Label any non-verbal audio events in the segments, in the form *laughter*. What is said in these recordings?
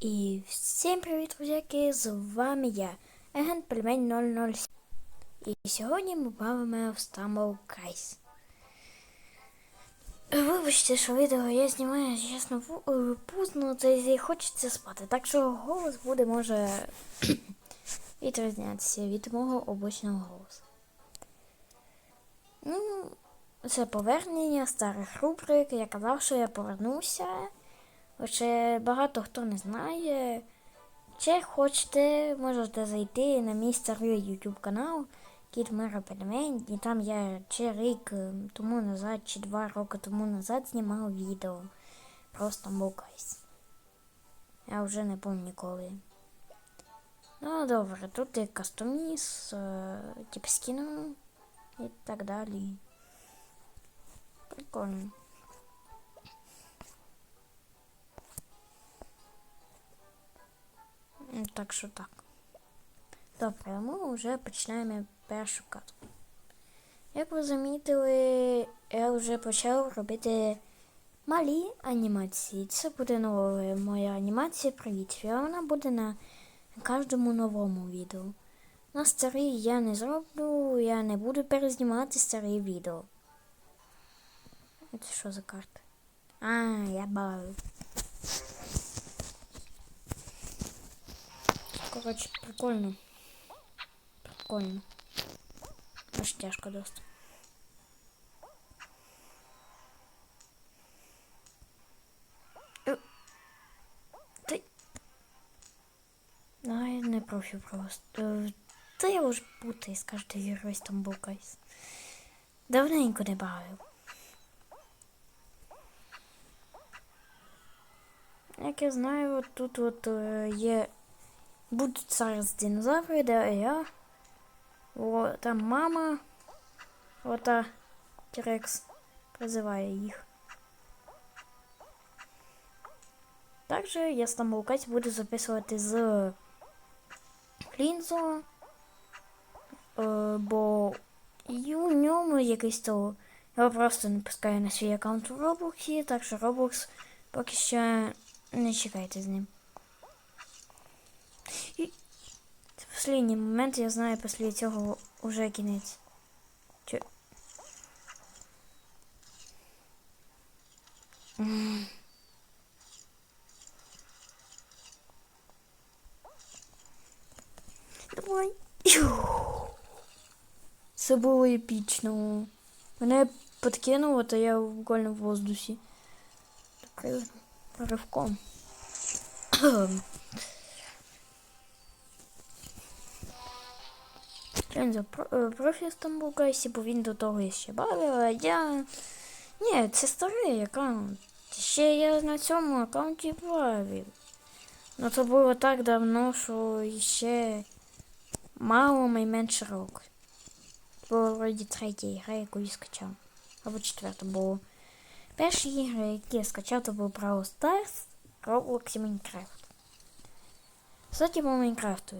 І всім привіт, друзяки! З вами я, агент Пельмень 007. І сьогодні ми бавимо в Stumble Guys. Вибачте, що відео я знімаю, чесно, ву- е, та хочеться спати. Так що голос буде може *clears throat* відрізнятися від мого обичного голосу. Ну, це повернення старих рубрик. Я казав, що я повернуся. Хоча багато хто не знає. Чи хочете, можете зайти на мій старий YouTube канал Кіт Мера Пельмень, і там я чи рік е, тому назад, чи два роки тому назад знімав відео. Просто мукайсь. Я вже не пам'ятаю коли. Ну, добре, тут є кастоміс, е, тип скіну і так далі. Прикольно. Так що так. Добре, ми вже починаємо першу катку. Як ви замітили, я вже почав робити малі анімації. Це буде нова моя анімація Привіт. І вона буде на кожному новому відео. На старий я не зроблю, я не буду перезнімати старі відео. Це що за карта? А, я бавлю. Короче, прикольно. Прикольно. Аж тяжко досить. Е, Ти... Ай, не профі просто. Е, Та я вже путаюсь, кажете, герой там букайсь. Давненько не бавив. Як я знаю, тут от е, є Будуть зараз динозаври, де я. О, там мама. Ота Тірекс призиває їх. Також я Стамбулкаць буду записувати з Флінзо, е, бо і у ньому якийсь то його просто не пускаю на свій аккаунт у Роблоксі, так що Roblox поки що не чекайте з ним. І це останній момент, я знаю, після цього вже кінець. М. Давай. Це було епічно. Мене подкинуло, то я буквально в воздусі. Таким ривком. Він за е, профі Стамбул Гайсі, бо він до того ще бавив, а я. Ні, це старий аккаунт. Ще я на цьому аккаунті бавив. Ну це було так давно, що ще мало найменше року. Це було вроді третя ігра, яку я скачав. Або четверта було. Перші ігри, які я скачав, то був Brawl Stars, Roblox і Minecraft. Кстати, по Майнкрафту.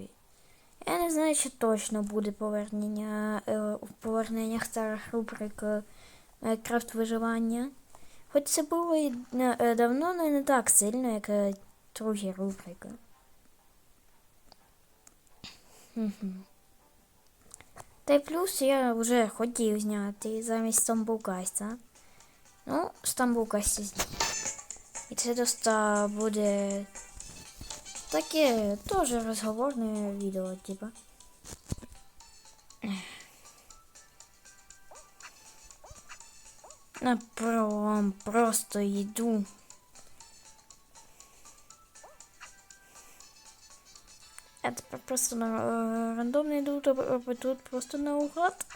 Я не знаю, чи точно буде повернення е, в поверненнях старих рубрик е, Майнкрафт виживання. Хоч це було і е, давно, але не так сильно, як другі рубрики. Та й плюс я вже хотів зняти замість Стамбулкайса. Ну, Стамбулкайся зняв. І це доста буде Таке тоже розговорне відео, типа. На пролом просто йду. Я тепер просто на е, рандомно йду, то е, тут просто наугад.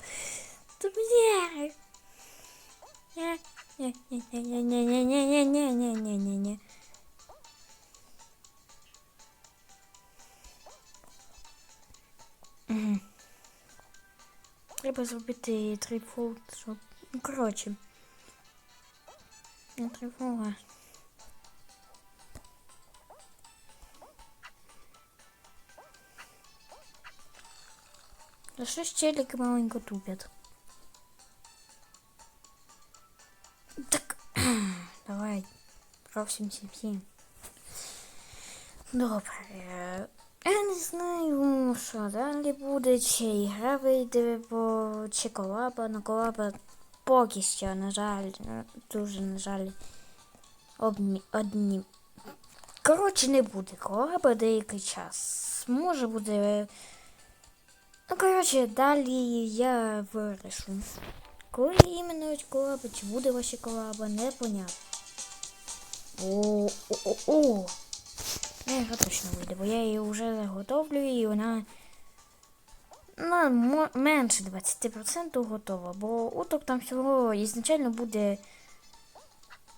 Та бля. Не-не-не-не-не-не-не-не-не-не-не-не. Мгм. Треба зробити трифол, щоб. Ну, коротше. Не трифола. Да що ж челики маленько тупят? Так, *clears throat* давай. Про всім всім всім. Добре. Знаю, що далі буде, чи гра вийде по чи колаба, на колаба поки що, на жаль, е, дуже на жаль, обмі... одні. Коротше, не буде колаба деякий час. Може буде. Ну, коротше, далі я вирішу. Коли іменно колаба, чи буде ваша колаба, непонятно. О, Не, гра точно вийде, бо я її вже заготовлю і вона ну, мо- менше 20% готова, бо уток там всього ізначально буде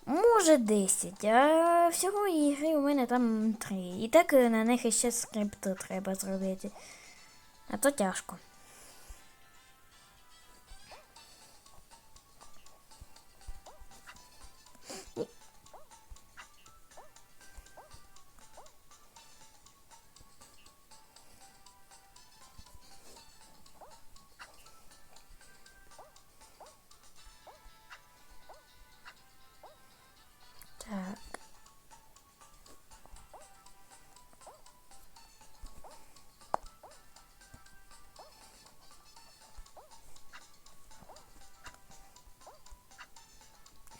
може 10, а всього ігри у мене там 3. І так на них ще скрипти треба зробити. А то тяжко.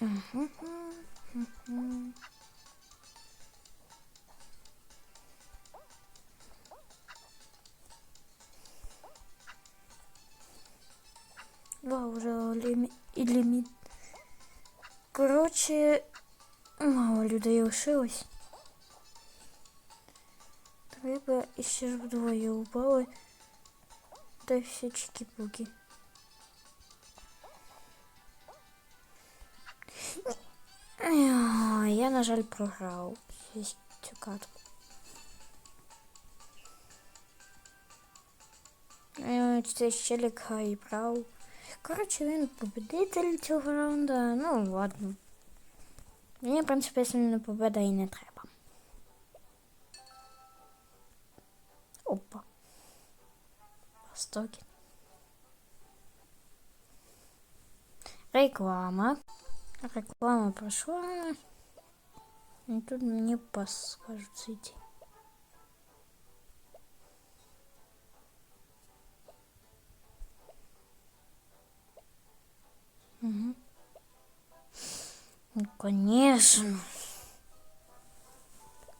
Мгм, мгм. Вау, уже лімі... і ліміт. Коротше, мало людей лишилось. Треба іще ж вдвоє упали. Та всі чики-пуки. Я, на жаль, програв цю- катку. Е, Це щелік хай брав. Коротше, він победитель цього раунду. Ну, ладно. Мені, в принципі, сильно победа і не треба. Опа. Востоки. Реклама. Реклама прошла. И тут мне пас скажут зайти. Угу. Ну, конечно.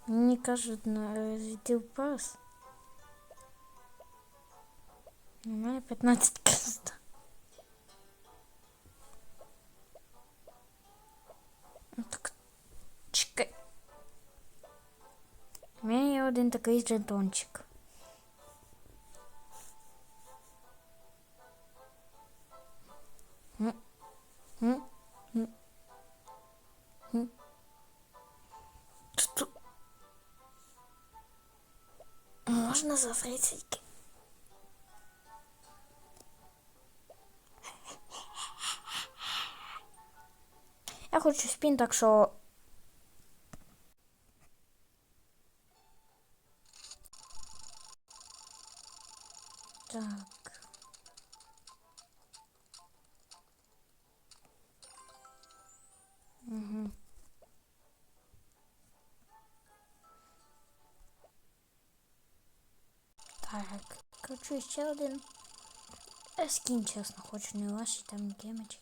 Мне кажется, на развитил пас. У меня 15 кастов. У мене є один такий жетончик. Можна за фрицейки? Я хочу спін, так що. Так. Угу. Так, хочу ще один. Я скін, чесно, хочу не ваші там гемочі.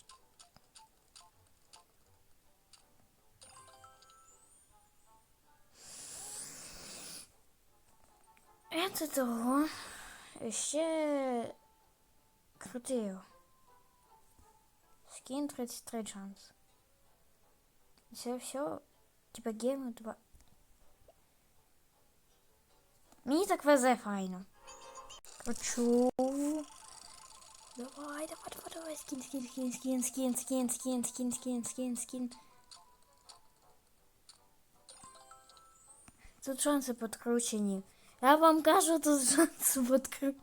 Это того. Ще крутий. Скін 33 шанс. Це все, типа гейму 2. Мені так везе файно. Хочу. Давай, давай, давай, давай, скин, скин, скин, скин, скин, скин, скин, скин, скин, скин, скин. Тут шанси подкручені. Я вам кажу, тут шанси подкручені.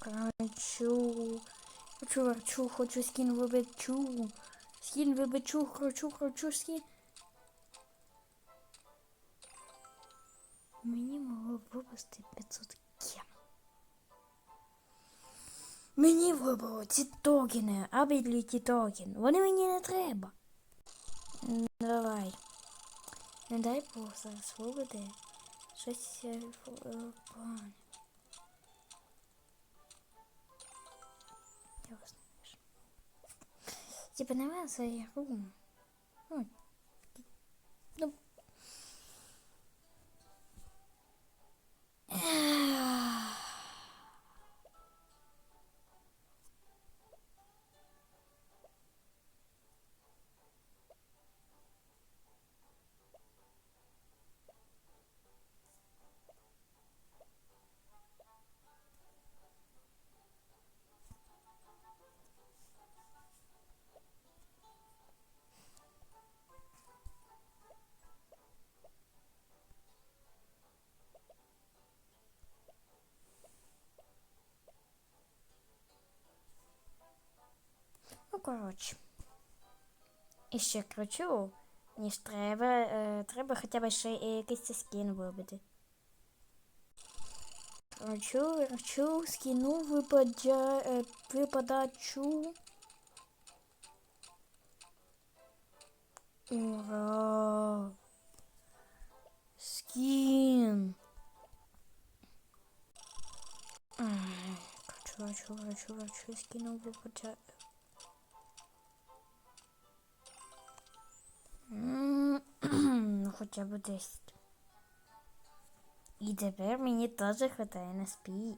Хочу. Хочу верчу, хочу скін вибичу. Скін вибичу, хочу, хочу скін. Мені могло випасти 500 кем. Мені вибило ці токени, абіліті токен. Вони мені не треба. Давай. Не дай Бог зараз виведе щось погане. Я вас не вижу. Типа не мене за. Ну, ну. Коротше. І ще кручу, ніж треба. Е, треба хоча б ще якийсь скін вибити. Кручу, кручу, скіну випадя, е, випадачу. Ура! Скін! Ай, Кручу, кручу, кручу, кручу, скіну випадя. Хоча б 10. І тепер мені теж хватає на спій.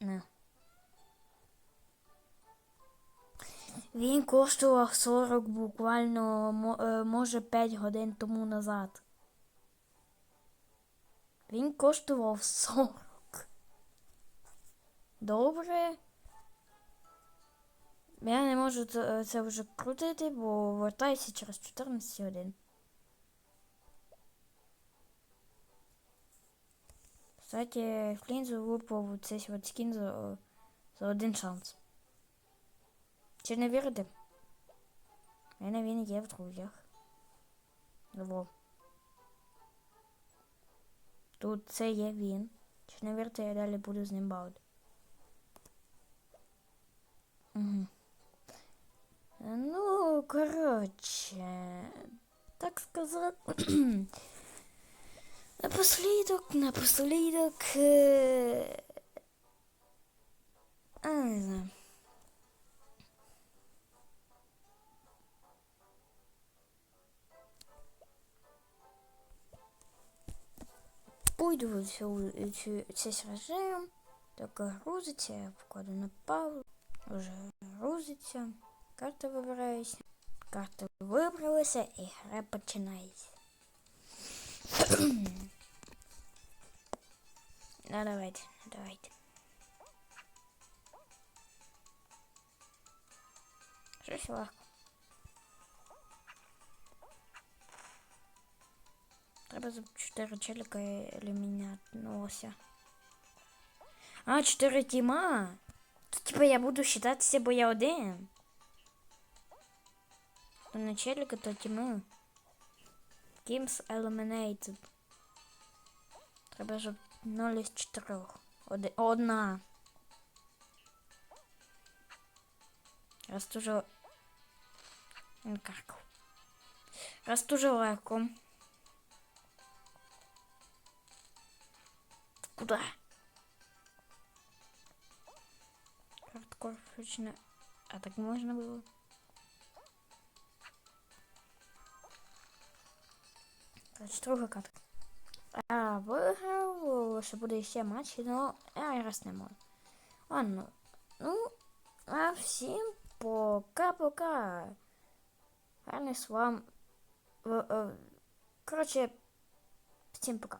На. Він коштував 40 буквально, е, може 5 годин тому назад. Він коштував 40. Добре. Я не можу це, це вже крутити, бо вертаюся через 14 годин. Кстати, Флінзу випав цей от скін за, за один шанс. Чи не вірите? У мене він є в друзях. Во. Тут це є він. Чи не вірите, я далі буду з ним бавити. Угу. Ну, коротше, так сказати. Напослідок, напослідок. Е... А, не знаю. Пойду в цю, цю, цей режим. Так грузиться, я покладу на паузу. Уже грузиться. Карта вибирається. Карта вибралася і гра починається. *clears throat* ну давайте, давайте. Щось легко. Треба за 4 челика елімінятнулося. А, 4 тіма. То, типа я буду считатися, бо я один. То не челика, то тіми. Games Eliminated. Треба, щоб Ноль із чотирьох. Одна. Раз дуже... Как? Раз дуже легко. Куда? Хардкор включено. А так можно было? А Короче, другая катка. А, виграв, що буде ще матч, но я раз не можу. Ладно. Ну, а всім пока-пока. Гарний з вам. в- е, Коротше, всім пока.